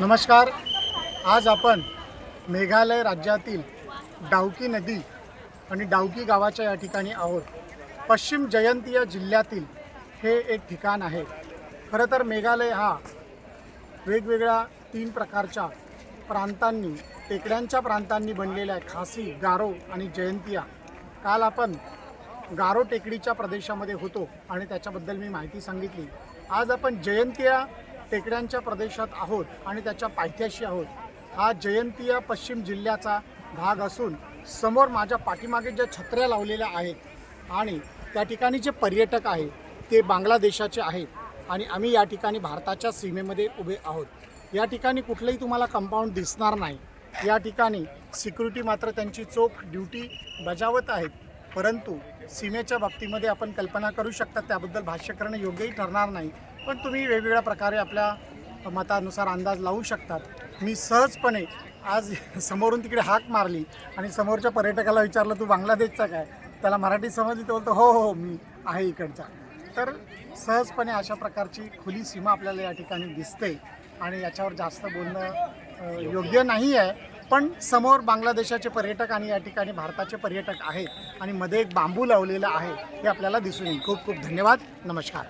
नमस्कार. आज आपण मेघालय राज्यातील डावकी नदी आणि डावकी गावाच्या या ठिकाणी आहोत. पश्चिम जयंतिया जिल्ह्यातील हे एक ठिकाण आहे. खरं तर मेघालय हा वेगवेगळ्या तीन प्रकारच्या प्रांतांनी टेकड्यांच्या प्रांतांनी बनलेल्या आहे. खासी गारो आणि जयंतिया. काल आपण गारो टेकडीच्या प्रदेशामध्ये होतो आणि त्याच्याबद्दल मी माहिती सांगितली. आज आपण जयंतिया टेकड्यांच्या प्रदेशात आहोत आणि त्याच्या पायथ्याशी आहोत. हा जयंतिया पश्चिम जिल्ह्याचा भाग असून समोर माझ्या पाठीमागे ज्या छत्र्या लावलेल्या आहेत आणि त्या ठिकाणी जे पर्यटक आहेत ते बांगलादेशाचे आहेत आणि आम्ही या ठिकाणी भारताच्या सीमेमध्ये उभे आहोत. या ठिकाणी कुठलंही तुम्हाला कंपाऊंड दिसणार नाही. या ठिकाणी सिक्युरिटी मात्र त्यांची चोख ड्युटी बजावत आहेत. परंतु सीमेच्या बाबतीमध्ये आपण कल्पना करू शकता त्याबद्दल भाष्य करणं योग्यही ठरणार नाही. पण तुम्ही वेगवेगळ्या प्रकारे आपल्या मतानुसार अंदाज लावू शकतात. मी सहजपणे आज समोरून तिकडे हाक मारली आणि समोरच्या पर्यटकाला विचारलं तू बांगलादेशचा काय त्याला मराठी समजली तो बोलतो हो, हो हो मी आहे इकडचा. तर सहजपणे अशा प्रकारची खुली सीमा आपल्याला या ठिकाणी दिसते आणि याच्यावर जास्त बोलणं योग्य नाही आहे. पण समोर बांगलादेशाचे पर्यटक आणि या ठिकाणी भारताचे पर्यटक आहेत आणि मध्ये एक बांबू लावलेला आहे हे आपल्याला दिसून येईल. खूप खूप धन्यवाद. नमस्कार.